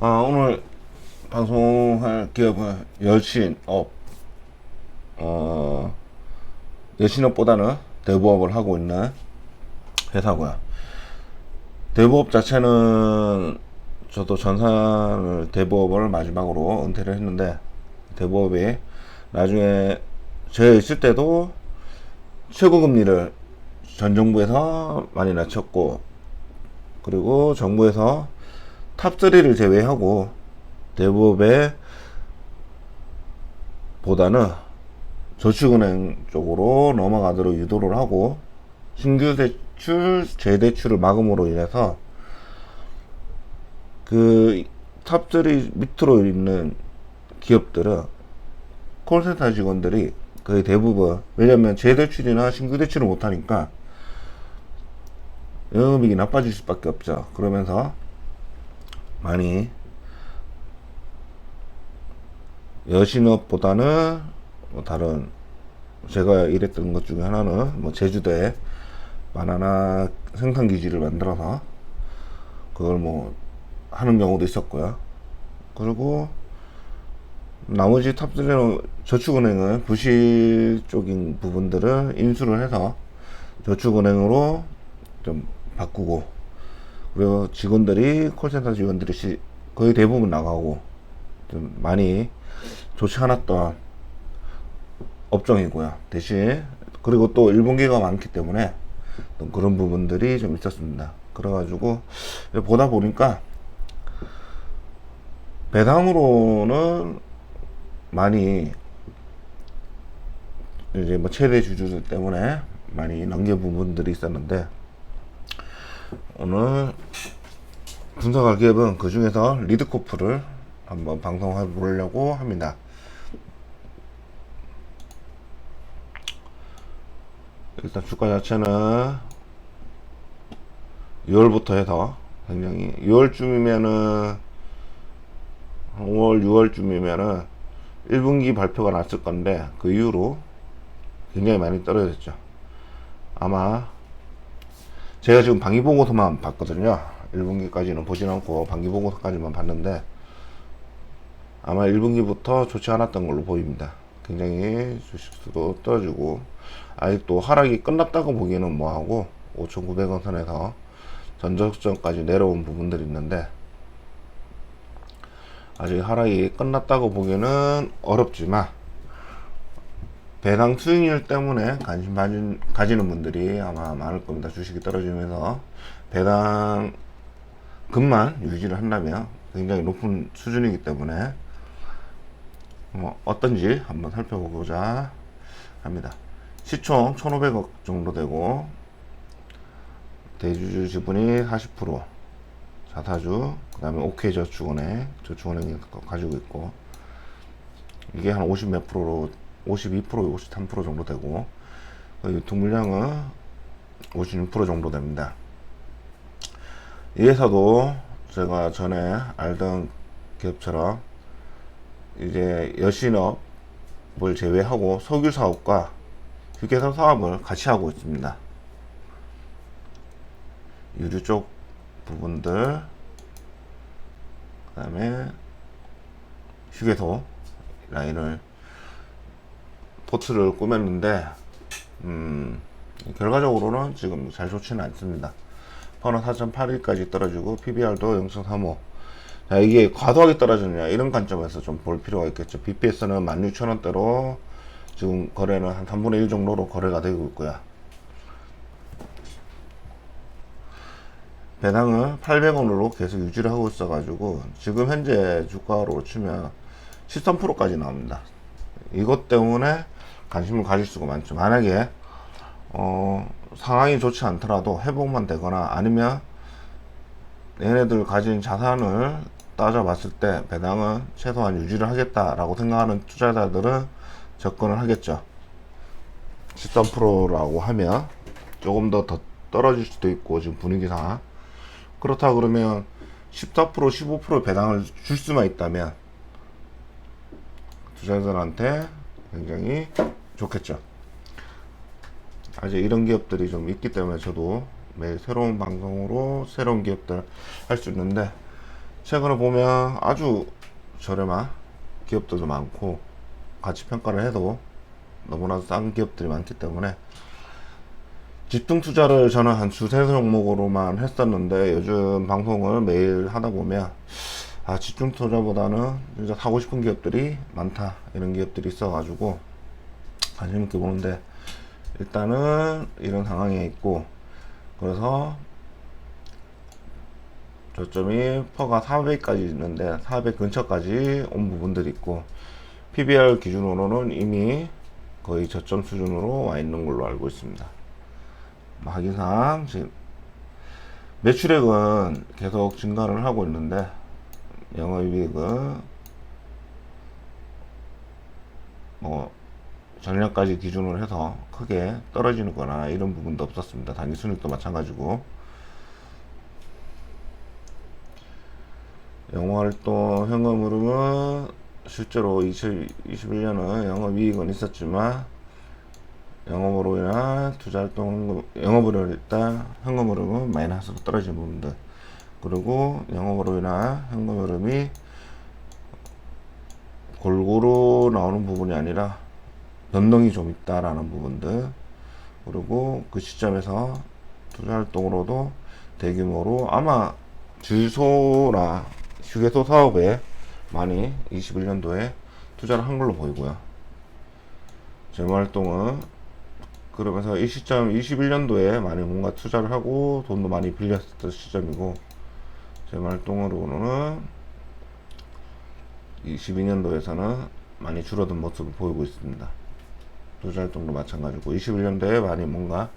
아, 오늘 방송할 기업은 여신업, 어, 여신업보다는 대부업을 하고 있는 회사고요. 대부업 자체는 저도 전산을 대부업을 마지막으로 은퇴를 했는데 대부업이 나중에 제가 있을 때도 최고 금리를 전 정부에서 많이 낮췄고 그리고 정부에서 탑3를 제외하고 대부업에 보다는 저축은행 쪽으로 넘어가도록 유도를 하고 신규 대출, 재대출을 막음으로 인해서 그 탑3 밑으로 있는 기업들은 콜센터 직원들이 거의 대부분 왜냐면 재대출이나 신규 대출을 못하니까 영업이익이 나빠질 수밖에 없죠. 그러면서 많이 여신업보다는 뭐 다른 제가 일했던 것 중에 하나는 뭐 제주도에 바나나 생산 기지를 만들어서 그걸 뭐 하는 경우도 있었고요. 그리고 나머지 탑들은 저축은행은 부실 쪽인 부분들을 인수를 해서 저축은행으로 좀 바꾸고 그리고 직원들이 콜센터 직원들이 시- 거의 대부분 나가고 좀 많이 좋지 않았던 업종이고요. 대신 그리고 또 일본계가 많기 때문에 또 그런 부분들이 좀 있었습니다. 그래가지고 보다 보니까 배당으로는 많이 이제 뭐 최대 주주들 때문에 많이 넘겨 부분들이 있었는데 오늘 분석할 기업은 그 중에서 리드코프를 한번 방송해 보려고 합니다. 일단 주가 자체는 6월부터 해서 굉장히 6월쯤이면은 5월, 6월쯤이면은 1분기 발표가 났을 건데 그 이후로 굉장히 많이 떨어졌죠. 아마 제가 지금 방위 보고서만 봤거든요. 1분기까지는 보진 않고 방위 보고서까지만 봤는데 아마 1분기부터 좋지 않았던 걸로 보입니다. 굉장히 주식수도 떨어지고 아직도 하락이 끝났다고 보기에는 뭐하고 5,900원 선에서 전적전까지 내려온 부분들이 있는데 아직 하락이 끝났다고 보기에는 어렵지만 배당 수익률 때문에 관심 가진, 가지는 분들이 아마 많을 겁니다. 주식이 떨어지면서 배당 금만 유지를 한다면 굉장히 높은 수준이기 때문에 뭐 어떤지 한번 살펴보고자 합니다. 시총 1,500억 정도 되고 대주주 지분이 40% 자사주 그 다음에 OK저축은행 저축은행이 가지고 있고 이게 한 50 몇 프로로 52% 53% 정도 되고 그 유통 물량은 56% 정도 됩니다. 이 회사도 제가 전에 알던 기업처럼 이제 여신업을 제외하고 석유 사업과 휴게소 사업을 같이 하고 있습니다. 유류 쪽 부분들, 그 다음에 휴게소 라인을 포트를 꾸몄는데, 음, 결과적으로는 지금 잘 좋지는 않습니다. 퍼는 4.81까지 떨어지고 PBR도 0.35. 자, 이게 과도하게 떨어졌냐 이런 관점에서 좀 볼 필요가 있겠죠. BPS는 16,000원대로 지금 거래는 한 3분의 1 정도로 거래가 되고 있고요. 배당을 800원으로 계속 유지를 하고 있어가지고 지금 현재 주가로 치면 13%까지 나옵니다. 이것 때문에 관심을 가질 수가 많죠. 만약에 어, 상황이 좋지 않더라도 회복만 되거나 아니면 얘네들 가진 자산을 따져봤을 때 배당은 최소한 유지를 하겠다라고 생각하는 투자자들은 접근을 하겠죠. 13%라고 하면 조금 더, 더 떨어질 수도 있고 지금 분위기상 그렇다 그러면 14% 15% 배당을 줄 수만 있다면 투자자들한테 굉장히 좋겠죠. 아직 이런 기업들이 좀 있기 때문에 저도 매일 새로운 방송으로 새로운 기업들 할 수 있는데 최근에 보면 아주 저렴한 기업들도 많고 가치 평가를 해도 너무나도 싼 기업들이 많기 때문에 집중 투자를 저는 한 두세 종목으로만 했었는데 요즘 방송을 매일 하다 보면 아 집중 투자보다는 진짜 사고 싶은 기업들이 많다 이런 기업들이 있어가지고 관심 있게 보는데 일단은 이런 상황에 있고 그래서 저점이 퍼가 400까지 있는데 400 근처까지 온 부분들이 있고 PBR 기준으로는 이미 거의 저점 수준으로 와 있는 걸로 알고 있습니다. 뭐 확인상 지금 매출액은 계속 증가를 하고 있는데 영업이익은 뭐 전년까지 기준으로 해서 크게 떨어지는 거나 이런 부분도 없었습니다. 단기 순익도 마찬가지고 영업활동 현금 흐름은 실제로 2021년은 영업이익은 있었지만 영업으로 인한 투자활동 영업으로 일단 현금 흐름은 마이너스로 떨어진 부분들 그리고 영업으로 인한 현금 흐름이 골고루 나오는 부분이 아니라 변동이 좀 있다라는 부분들 그리고 그 시점에서 투자 활동으로도 대규모로 아마 주유소나 휴게소 사업에 많이 21년도에 투자를 한 걸로 보이고요. 재무활동은 그러면서 이 시점 21년도에 많이 뭔가 투자를 하고 돈도 많이 빌렸었던 시점이고 재무활동으로는 22년도에서는 많이 줄어든 모습을 보이고 있습니다. 투자활동도 마찬가지고 21년도에 많이 뭔가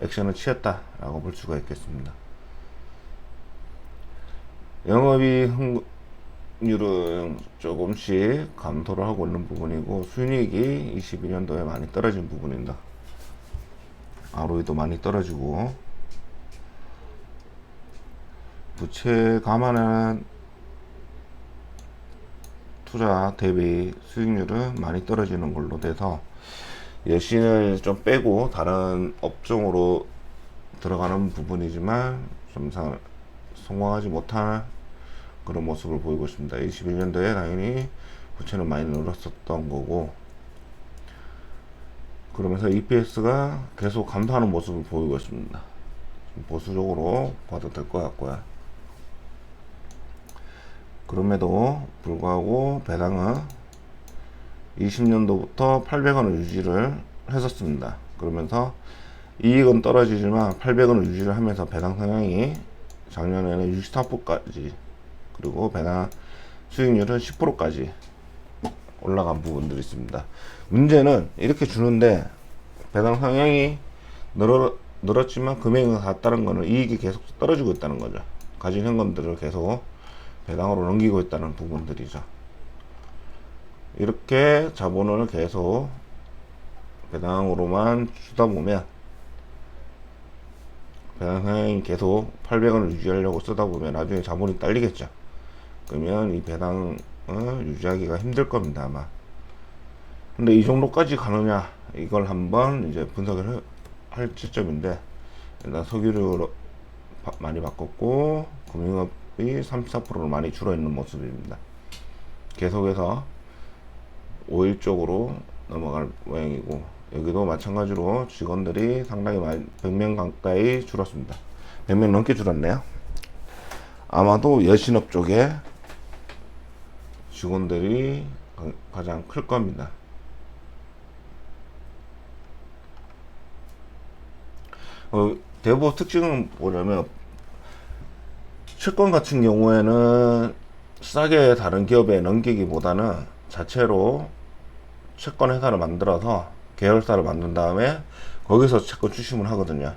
액션을 취했다라고 볼 수가 있겠습니다. 영업이 흥률은 조금씩 감소를 하고 있는 부분이고 순이익이 22년도에 많이 떨어진 부분입니다. ROE도 많이 떨어지고 부채 감안한 투자 대비 수익률은 많이 떨어지는 걸로 돼서 여신을 좀 빼고 다른 업종으로 들어가는 부분이지만 좀 사- 성공하지 못한 그런 모습을 보이고 있습니다. 21년도에 당연히 부채는 많이 늘었었던 거고 그러면서 EPS가 계속 감소하는 모습을 보이고 있습니다. 좀 보수적으로 봐도 될 것 같고요. 그럼에도 불구하고 배당은 20년도부터 800원을 유지를 했었습니다. 그러면서 이익은 떨어지지만 800원을 유지를 하면서 배당 성향이 작년에는 64%까지 그리고 배당 수익률은 10%까지 올라간 부분들이 있습니다. 문제는 이렇게 주는데 배당 성향이 늘어, 늘었지만 금액은 같다는 거는 이익이 계속 떨어지고 있다는 거죠. 가진 현금들을 계속 배당으로 넘기고 있다는 부분들이죠. 이렇게 자본을 계속 배당으로만 주다 보면 배당 성향이 계속 800원을 유지하려고 쓰다 보면 나중에 자본이 딸리겠죠. 그러면 이 배당을 유지하기가 힘들 겁니다 아마. 근데 이 정도까지 가느냐 이걸 한번 이제 분석을 해- 할 시점인데 일단 석유를 바- 많이 바꿨고 금융업이 34%로 많이 줄어 있는 모습입니다. 계속해서 5일 쪽으로 넘어갈 모양이고 여기도 마찬가지로 직원들이 상당히 많이 100명 가까이 줄었습니다. 100명 넘게 줄었네요. 아마도 여신업 쪽에 직원들이 가- 가장 클 겁니다. 어, 대부분 특징은 뭐냐면 채권 같은 경우에는 싸게 다른 기업에 넘기기보다는 자체로 채권 회사를 만들어서 계열사를 만든 다음에 거기서 채권 추심을 하거든요.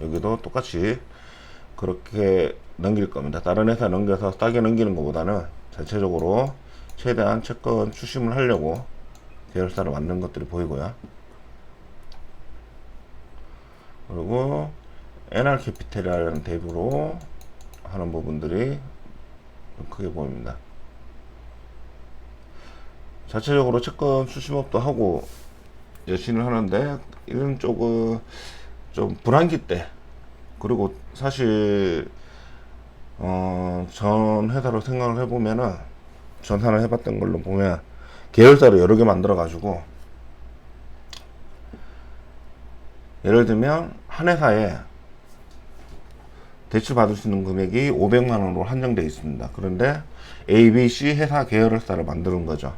여기도 똑같이 그렇게 넘길 겁니다. 다른 회사 넘겨서 싸게 넘기는 것보다는 자체적으로 최대한 채권 추심을 하려고 계열사를 만든 것들이 보이고요. 그리고 NR 캐피탈이라는 대부로 하는 부분들이 좀 크게 보입니다. 자체적으로 채권 수심업도 하고 여신을 하는데 이런 쪽은 좀 불안기 때 그리고 사실 어, 전 회사로 생각을 해보면은 전산을 해봤던 걸로 보면 계열사를 여러 개 만들어 가지고 예를 들면 한 회사에 대출 받을 수 있는 금액이 500만 원으로 한정되어 있습니다. 그런데 ABC 회사 계열사를 만드는 거죠.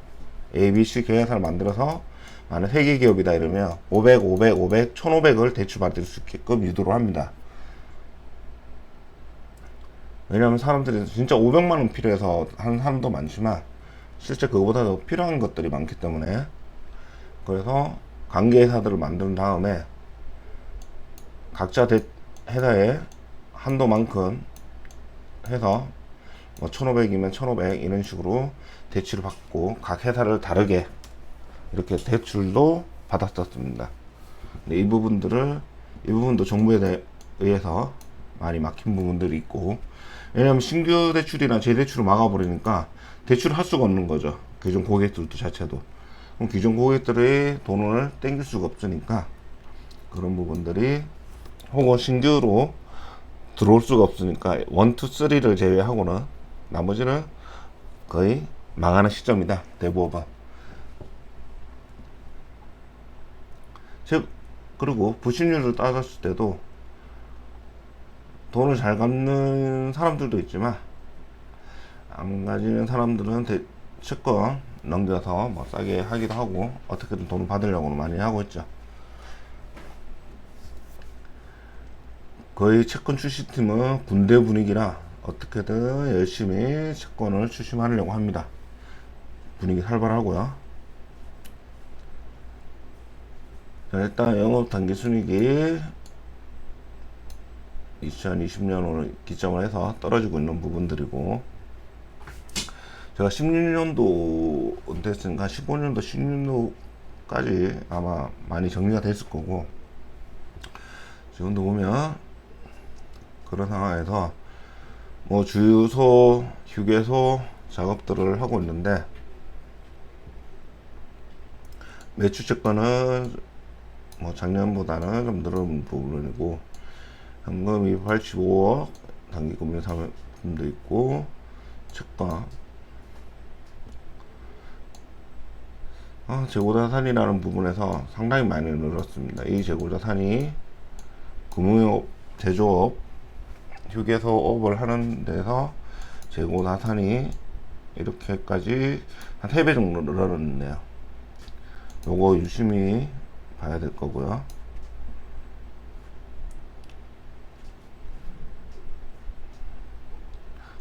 ABC 계열사를 만들어서 만약 세개 기업이다 이러면 500, 500, 500, 1500을 대출 받을 수 있게끔 유도를 합니다. 왜냐하면 사람들이 진짜 500만 원 필요해서 하는 사람도 많지만 실제 그거보다 더 필요한 것들이 많기 때문에 그래서 관계 회사들을 만든 다음에 각자 대, 회사에 한도만큼 해서 뭐 1500이면 1500 이런 식으로 대출을 받고 각 회사를 다르게 이렇게 대출도 받았었습니다. 근데 이 부분들을 이 부분도 정부에 의해서 많이 막힌 부분들이 있고 왜냐하면 신규 대출이나 재대출을 막아버리니까 대출을 할 수가 없는 거죠. 기존 고객들도 자체도 그럼 기존 고객들의 돈을 땡길 수가 없으니까 그런 부분들이 혹은 신규로 들어올 수가 없으니까 원, 투, 쓰리를 제외하고는 나머지는 거의 망하는 시점이다. 대부분. 즉 그리고 부실률을 따졌을 때도 돈을 잘 갚는 사람들도 있지만 안 가지는 사람들은 대, 채권 넘겨서 뭐 싸게 하기도 하고 어떻게든 돈을 받으려고 많이 하고 있죠. 거의 채권 출시팀은 군대 분위기라 어떻게든 열심히 채권을 출시하려고 합니다. 분위기 살벌하고요. 자, 일단 영업 단기 순이익이 2020년으로 기점을 해서 떨어지고 있는 부분들이고 제가 16년도 은퇴했으니까 15년도 16년도까지 아마 많이 정리가 됐을 거고 지금도 보면 그런 상황에서 뭐 주유소, 휴게소 작업들을 하고 있는데 매출 채권은 뭐 작년보다는 좀 늘은 부분이고 현금이 85억 단기금리 상품도 있고 채권 아, 재고자산이라는 부분에서 상당히 많이 늘었습니다. 이 재고자산이 금융업, 제조업, 휴게소 업을 하는 데서 재고자산이 이렇게까지 한 3배 정도 늘어났네요. 요거 유심히 봐야 될 거고요.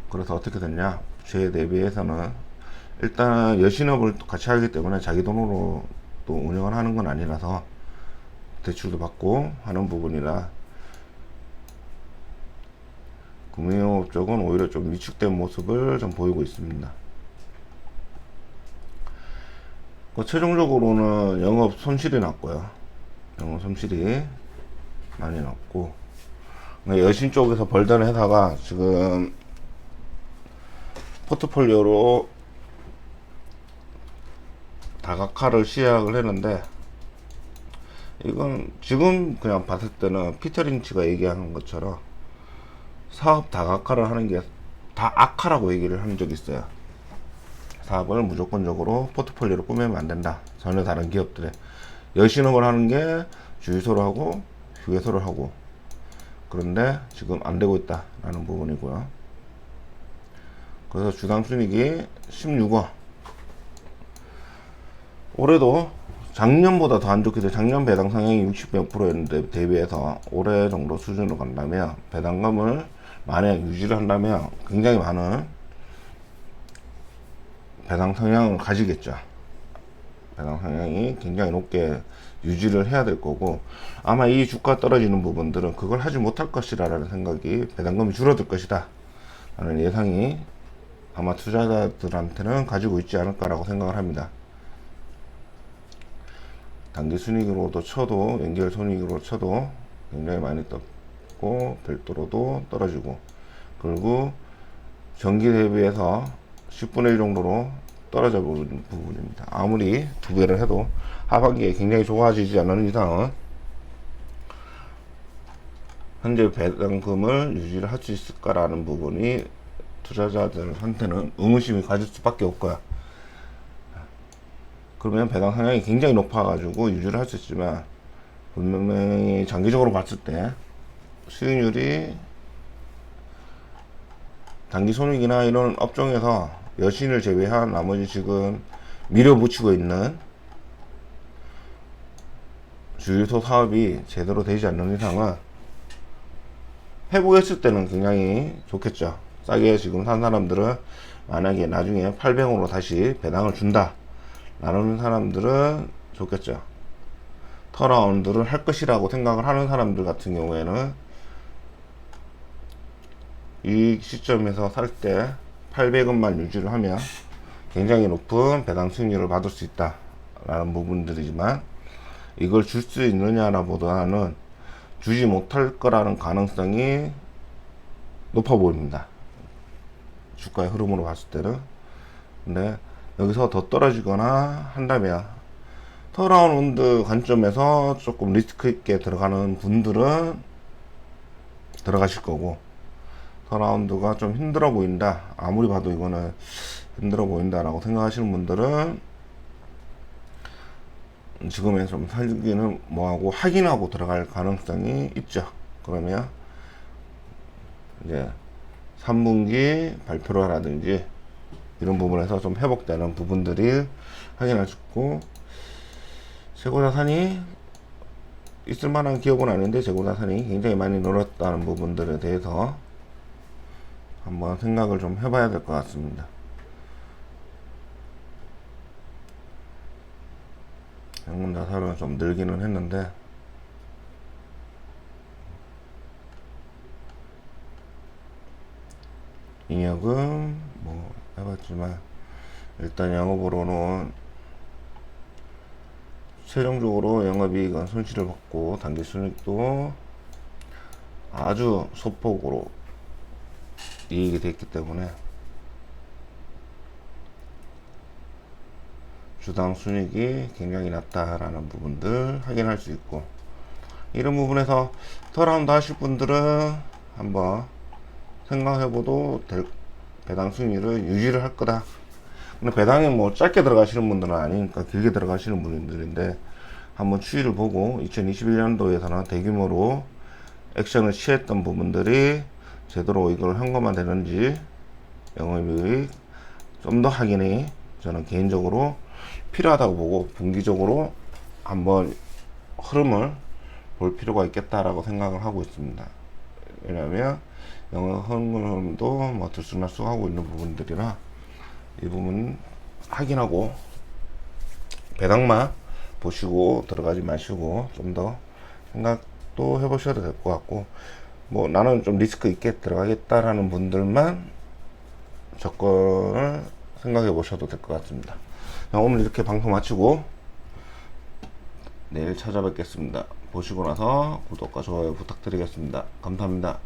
그래서 어떻게 됐냐? 제 대비해서는 일단 여신업을 같이 하기 때문에 자기 돈으로 또 운영을 하는 건 아니라서 대출도 받고 하는 부분이라 금융업 쪽은 오히려 좀 위축된 모습을 좀 보이고 있습니다. 그 최종적으로는 영업 손실이 났고요. 영업 손실이 많이 났고 여신 쪽에서 벌던 회사가 지금 포트폴리오로 다각화를 시작을 했는데 이건 지금 그냥 봤을 때는 피터 린치가 얘기하는 것처럼 사업 다각화를 하는 게 다 악화라고 얘기를 한 적이 있어요. 사업을 무조건적으로 포트폴리오로 꾸미면 안 된다. 전혀 다른 기업들의 여신업을 하는 게 주유소를 하고 휴게소를 하고 그런데 지금 안 되고 있다라는 부분이고요. 그래서 주당 순이익이 16억. 올해도 작년보다 더 안 좋게 돼. 작년 배당 상향이 60몇 프로였는데 대비해서 올해 정도 수준으로 간다면 배당금을 만약 유지를 한다면 굉장히 많은 배당 성향을 가지겠죠. 배당 성향이 굉장히 높게 유지를 해야 될 거고 아마 이 주가 떨어지는 부분들은 그걸 하지 못할 것이라는 생각이 배당금이 줄어들 것이다 라는 예상이 아마 투자자들한테는 가지고 있지 않을까라고 생각을 합니다. 단기 순이익으로도 쳐도 연결 손익으로 쳐도 굉장히 많이 떴 있고 별도로도 떨어지고 그리고 전기 대비해서 10분의 1 정도로 떨어져 버리는 부분입니다. 아무리 두 배를 해도 하반기에 굉장히 좋아지지 않는 이상은 현재 배당금을 유지를 할 수 있을까라는 부분이 투자자들한테는 의문심이 가질 수밖에 없고요. 그러면 배당 상향이 굉장히 높아가지고 유지를 할 수 있지만 분명히 장기적으로 봤을 때 수익률이 단기 손익이나 이런 업종에서 여신을 제외한 나머지 지금 밀어붙이고 있는 주유소 사업이 제대로 되지 않는 이상은 회복했을 때는 굉장히 좋겠죠. 싸게 지금 산 사람들은 만약에 나중에 800원으로 다시 배당을 준다. 라는 사람들은 좋겠죠. 턴라운드를 할 것이라고 생각을 하는 사람들 같은 경우에는 이 시점에서 살 때 800원만 유지를 하면 굉장히 높은 배당 수익률을 받을 수 있다. 라는 부분들이지만 이걸 줄 수 있느냐나 보다는 주지 못할 거라는 가능성이 높아 보입니다. 주가의 흐름으로 봤을 때는. 근데 여기서 더 떨어지거나 한다면 터라운드 관점에서 조금 리스크 있게 들어가는 분들은 들어가실 거고 터라운드가 좀 힘들어 보인다. 아무리 봐도 이거는 힘들어 보인다라고 생각하시는 분들은 지금에 좀 살기는 뭐하고 확인하고 들어갈 가능성이 있죠. 그러면 이제 3분기 발표라든지 이런 부분에서 좀 회복되는 부분들이 확인할 수 있고 재고자산이 있을 만한 기업은 아닌데 재고자산이 굉장히 많이 늘었다는 부분들에 대해서 한번 생각을 좀 해봐야 될 것 같습니다. 현금 자산은 좀 늘기는 했는데 잉여금 뭐 해봤지만 일단 영업으로는 최종적으로 영업이익은 손실을 받고 단기 순익도 아주 소폭으로 이익이 됐기 때문에 주당 순익이 굉장히 낮다라는 부분들 확인할 수 있고 이런 부분에서 터라운드 하실 분들은 한번 생각해봐도 될 배당 수익률을 유지를 할 거다. 근데 배당이 뭐 짧게 들어가시는 분들은 아니니까 길게 들어가시는 분들인데 한번 추이를 보고 2021년도에서는 대규모로 액션을 취했던 부분들이 제대로 이걸 현금화 되는지 영업이익 좀 더 확인이 저는 개인적으로 필요하다고 보고 분기적으로 한번 흐름을 볼 필요가 있겠다라고 생각을 하고 있습니다. 왜냐하면 영어 흐름도 뭐 들쑥날쑥하고 있는 부분들이라 이 부분 확인하고 배당만 보시고 들어가지 마시고 좀 더 생각도 해보셔도 될 것 같고 뭐 나는 좀 리스크 있게 들어가겠다라는 분들만 접근을 생각해 보셔도 될 것 같습니다. 자, 오늘 이렇게 방송 마치고 내일 찾아뵙겠습니다. 보시고 나서 구독과 좋아요 부탁드리겠습니다. 감사합니다.